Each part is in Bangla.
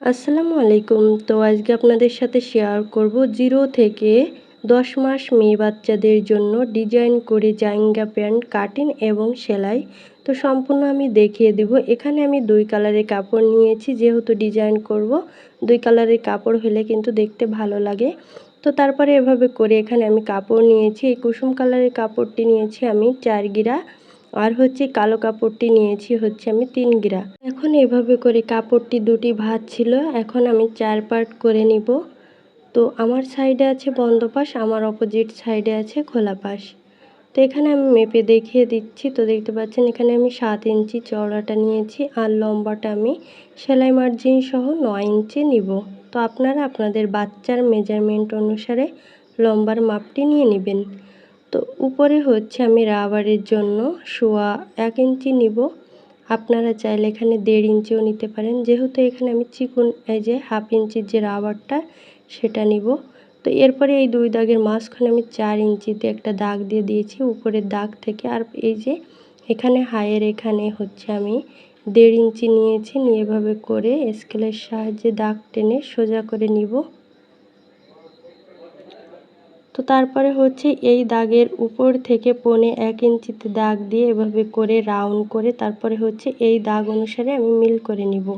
আসসালামু আলাইকুম। তো আজকে আপনাদের সাথে শেয়ার করব জিরো থেকে দশ মাস মেয়ে বাচ্চাদের জন্য ডিজাইন করে জাইঙ্গা প্যান্ট কাটিং এবং সেলাই। তো সম্পূর্ণ আমি দেখিয়ে দিব। এখানে আমি দুই কালারের কাপড় নিয়েছি, যেহেতু ডিজাইন করব। দুই কালারের কাপড় হলে কিন্তু দেখতে ভালো লাগে। তো তারপরে এভাবে করে এখানে আমি কাপড় নিয়েছি। এই কুসুম কালারের কাপড়টি নিয়েছি আমি চার গিরা। আর হচ্ছে কালো কাপড়টি নিয়েছি হচ্ছে আমি তিন গিরা। এখন এভাবে করে কাপড়টি দুটি ভাত ছিল, এখন আমি চার পার্ট করে নিব। তো আমার সাইডে আছে বন্ধ পাশ, আমার অপোজিট সাইডে আছে খোলা পাশ। তো এখানে আমি মেপে দেখিয়ে দিচ্ছি, তো দেখতে পাচ্ছেন এখানে আমি সাত ইঞ্চি চওড়াটা নিয়েছি আর লম্বাটা আমি সেলাই মার্জিন সহ নয় ইঞ্চি নিব। তো আপনারা আপনাদের বাচ্চার মেজারমেন্ট অনুসারে লম্বার মাপটি নিয়ে নেবেন। তো উপরে হচ্ছে আমি রাবারের জন্য শোয়া এক ইঞ্চি নিব। আপনারা চাইলে এখানে দেড় ইঞ্চিও নিতে পারেন। যেহেতু এখানে আমি চিকুন, এই যে হাফ ইঞ্চির যে রাবারটা, সেটা নিব। তো এরপরে এই দুই দাগের মাঝখানে আমি চার ইঞ্চিতে একটা দাগ দিয়ে দিয়েছি, উপরের দাগ থেকে। আর এই যে এখানে হায়ের এখানে হচ্ছে আমি দেড় ইঞ্চি নিয়েছি। নিয়ে এভাবে করে স্কেলের সাহায্যে দাগ টেনে সোজা করে নিব। তো তারপরে হচ্ছে এই দাগের উপর থেকে পনে এক ইঞ্চিতে দাগ দিয়ে এভাবে করে রাউন্ড করে তারপরে হচ্ছে এই দাগ অনুসারে আমি মিল করে নিব।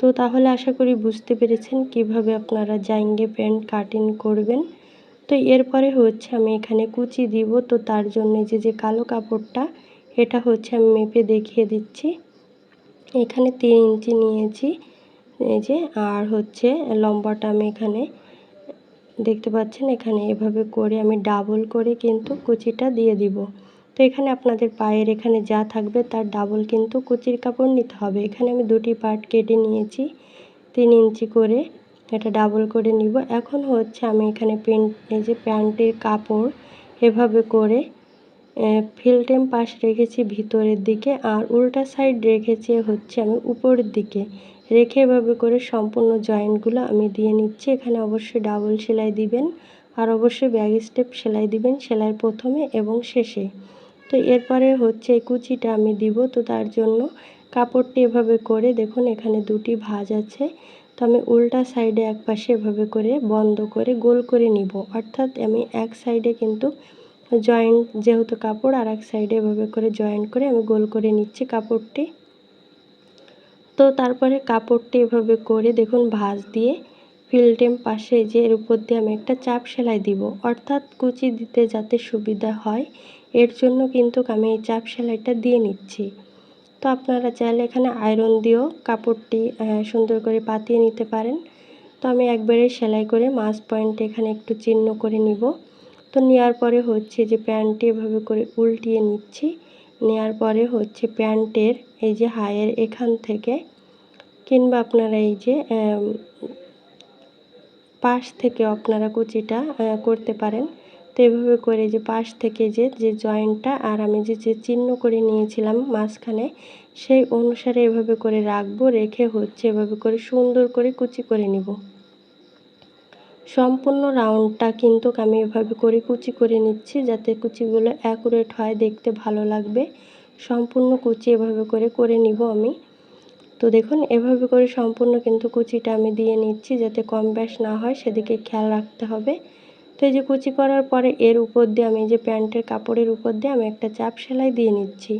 তো তাহলে আশা করি বুঝতে পেরেছেন কীভাবে আপনারা জাইঙ্গে প্যান্ট কাটিং করবেন। তো এরপরে হচ্ছে আমি এখানে কুচি দিব। তো তার জন্য যে যে কালো কাপড়টা, এটা হচ্ছে আমি মেপে দেখিয়ে দিচ্ছি। এখানে তিন ইঞ্চি নিয়েছি। এই যে, আর হচ্ছে লম্বাটা আমি এখানে দেখতে পাচ্ছেন, এখানে এভাবে করে আমি ডাবল করে কিন্তু কুচিটা দিয়ে দিব। তো এখানে আপনাদের পায়ের এখানে যা থাকবে তার ডাবল কিন্তু কুচির কাপড় নিতে হবে। এখানে আমি দুটি পার্ট কেটে নিয়েছি, তিন ইঞ্চি করে এটা ডাবল করে নিব। এখন হচ্ছে আমি এখানে প্যান্ট এই যে প্যান্টের কাপড় এভাবে করে ফিল্টেম পাশ রেখেছি ভিতরের দিকে আর উল্টা সাইড রেখেছি হচ্ছে আমি উপরের দিকে। রেখে এভাবে করে সম্পূর্ণ জয়েন্টগুলো আমি দিয়ে নিচ্ছি। এখানে অবশ্যই ডাবল সেলাই দিবেন আর অবশ্যই ব্যাগ স্টেপ সেলাই দিবেন সেলাই প্রথমে এবং শেষে। তো এরপরে হচ্ছে কুচিটা আমি দিব। তো তার জন্য কাপড়টি এভাবে করে দেখুন এখানে দুটি ভাঁজ আছে। তো আমি উল্টা সাইডে এক পাশে এভাবে করে বন্ধ করে গোল করে নিব। অর্থাৎ আমি এক সাইডে কিন্তু জয়েন্ট যেহেতু কাপড় আর এক সাইডে এভাবে করে জয়েন্ট করে আমি গোল করে নিচ্ছি কাপড়টি। তো তারপরে কাপড়টি এভাবে করে দেখুন ভাঁজ দিয়ে ফিল্টেম পাশে যে এর উপর দিয়ে আমি একটা চাপ সেলাই দিব। অর্থাৎ কুচি দিতে যাতে সুবিধা হয়, এর জন্য কিন্তু আমি এই চাপ সেলাইটা দিয়ে নিচ্ছি। তো আপনারা চাইলে এখানে আয়রন দিয়েও কাপড়টি সুন্দর করে পাতিয়ে নিতে পারেন। তো আমি একবারে সেলাই করে মাছ পয়েন্ট এখানে একটু চিহ্ন করে নিব। তো নেওয়ার পরে হচ্ছে যে প্যান্টটি এভাবে করে উল্টিয়ে নিচ্ছি। নেওয়ার পরে হচ্ছে প্যান্টের এই যে হায়ের এখান থেকে কিংবা আপনারা এই যে পাশ থেকে আপনারা কুচিটা করতে পারেন। তো এভাবে করে যে পাশ থেকে যে যে জয়েন্টটা আর আমি যে যে চিহ্ন করে নিয়েছিলাম মাঝখানে, সেই অনুসারে এভাবে করে রাখব, রেখে হচ্ছে এভাবে করে সুন্দর করে কুচি করে নিব। সম্পূর্ণ রাউন্ডটা কিন্তু আমি এভাবে করে কুচি করে নিচ্ছি যাতে কুচিগুলো অ্যাকুরেট হয়, দেখতে ভালো লাগবে। সম্পূর্ণ কুচি এভাবে করে করে নিব আমি। তো দেখুন, এভাবে করে সম্পূর্ণ কিন্তু কুচিটা আমি দিয়ে নিচ্ছি যাতে কম ব্যাস না হয়, সেদিকে খেয়াল রাখতে হবে। তো এই যে কুচি করার পরে এর উপর দিয়ে আমি যে প্যান্টের কাপড়ের উপর দিয়ে আমি একটা চাপ সেলাই দিয়ে নিচ্ছি।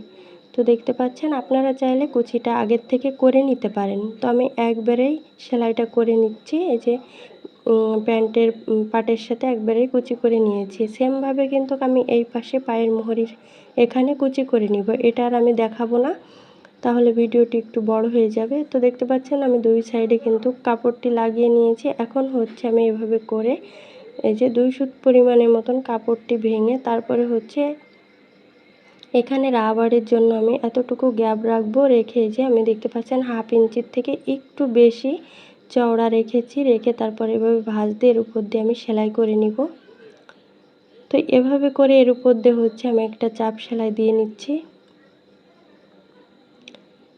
তো দেখতে পাচ্ছেন, আপনারা চাইলে কুচিটা আগের থেকে করে নিতে পারেন। তো আমি একবারেই সেলাইটা করে নিচ্ছি। এই যে প্যান্টের পাটের সাথে একবারেই কুচি করে নিয়েছি। সেমভাবে কিন্তু আমি এই পাশে পায়ের মোহরির এখানে কুচি করে নিব। এটা আর আমি দেখাবো না। তাহলে ভিডিওটি একটু বড় হয়ে যাবে। তো দেখতে পাচ্ছেন আমি দুই সাইডে কিন্তু কাপড়টি লাগিয়ে নিয়েছি। এখন হচ্ছে আমি এভাবে করে এই যে দুই সুত পরিমাণের মতন কাপড়টি ভেঙে তারপরে হচ্ছে এখানে রাবারের জন্য আমি এতটুকু গ্যাপ রাখব। রেখে যে আমি দেখতে পাচ্ছেন হাফ ইঞ্চির থেকে একটু বেশি চওড়া রেখেছি, রেখে তারপরে এভাবে ভাঁজ দিয়ে এর উপর দিয়ে আমি সেলাই করে নিব। তো এভাবে করে এর উপর দিয়ে হচ্ছে আমি একটা চাপ সেলাই দিয়ে নিচ্ছি।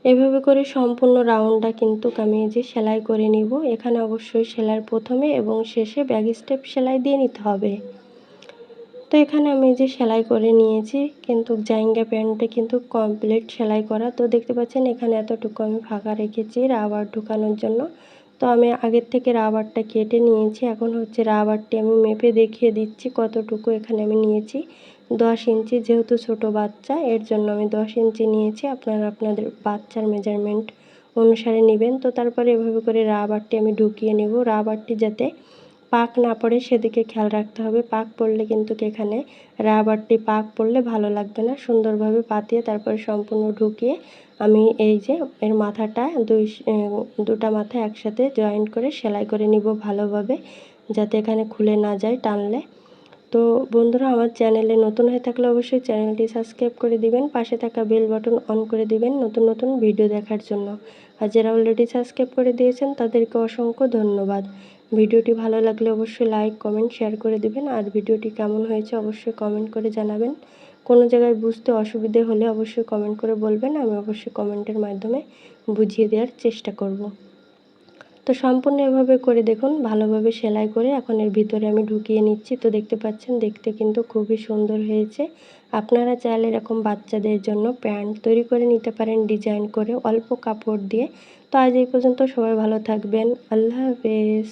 এভাবে করে সম্পূর্ণ রাউন্ডটা কিন্তু আমি যে সেলাই করে নিব। এখানে অবশ্যই সেলাইয়ের প্রথমে এবং শেষে ব্যাগ স্টেপ সেলাই দিয়ে নিতে হবে। তো এখানে আমি যে সেলাই করে নিয়েছি, কিন্তু জাইঙ্গা প্যান্টটা কিন্তু কমপ্লিট সেলাই করা। তো দেখতে পাচ্ছেন এখানে এতটুকু আমি ফাঁকা রেখেছি রাবার ঢুকানোর জন্য। তো আমি আগের থেকে রাবারটা কেটে নিয়েছি। এখন হচ্ছে রাবারটি আমি মেপে দেখিয়ে দিচ্ছি কতটুকু এখানে আমি নিয়েছি। দশ ইঞ্চি যেহেতু ছোট বাচ্চা, এর জন্য আমি দশ ইঞ্চি নিয়েছি। আপনারা আপনাদের বাচ্চার মেজারমেন্ট অনুসারে নেবেন। তো তারপরে এভাবে করে রাবারটি আমি ঢুকিয়ে নেব। রাবারটি যাতে পাক না পড়ে সেদিকে খেয়াল রাখতে হবে। পাক পড়লে কিন্তু এখানে রাবারটি পাক পড়লে ভালো লাগবে না। সুন্দরভাবে পাতিয়ে তারপরে সম্পূর্ণ ঢুকিয়ে আমি এই যে এর মাথাটা দুই দুটা মাথা একসাথে জয়েন্ট করে সেলাই করে নিব ভালোভাবে, যাতে এখানে খুলে না যায় টানলে। তো বন্ধুরা, আমার চ্যানেলে নতুন হয়ে থাকলে অবশ্যই চ্যানেলটি সাবস্ক্রাইব করে দিবেন, পাশে থাকা বেল বাটন অন করে দিবেন নতুন নতুন ভিডিও দেখার জন্য। আর যারা অলরেডি সাবস্ক্রাইব করে দিয়েছেন, তাদেরকে অসংখ্য ধন্যবাদ। ভিডিওটি ভালো লাগলে অবশ্যই লাইক কমেন্ট শেয়ার করে দিবেন। আর ভিডিওটি কেমন হয়েছে অবশ্যই কমেন্ট করে জানাবেন। কোনো জায়গায় বুঝতে অসুবিধে হলে অবশ্যই কমেন্ট করে বলবেন, আমি অবশ্যই কমেন্টের মাধ্যমে বুঝিয়ে দেওয়ার চেষ্টা করব। তো সম্পূর্ণ এভাবে করে দেখুন, ভালোভাবে সেলাই করে এখন এর ভিতরে আমি ঢুকিয়ে নিচ্ছি। তো দেখতে পাচ্ছেন, দেখতে কিন্তু খুবই সুন্দর হয়েছে। আপনারা চাইলে এরকম বাচ্চাদের জন্য প্যান্ট তৈরি করে নিতে পারেন, ডিজাইন করে অল্প কাপড় দিয়ে। তো আজ এই পর্যন্ত সবাই ভালো থাকবেন, আল্লাহ হাফেজ।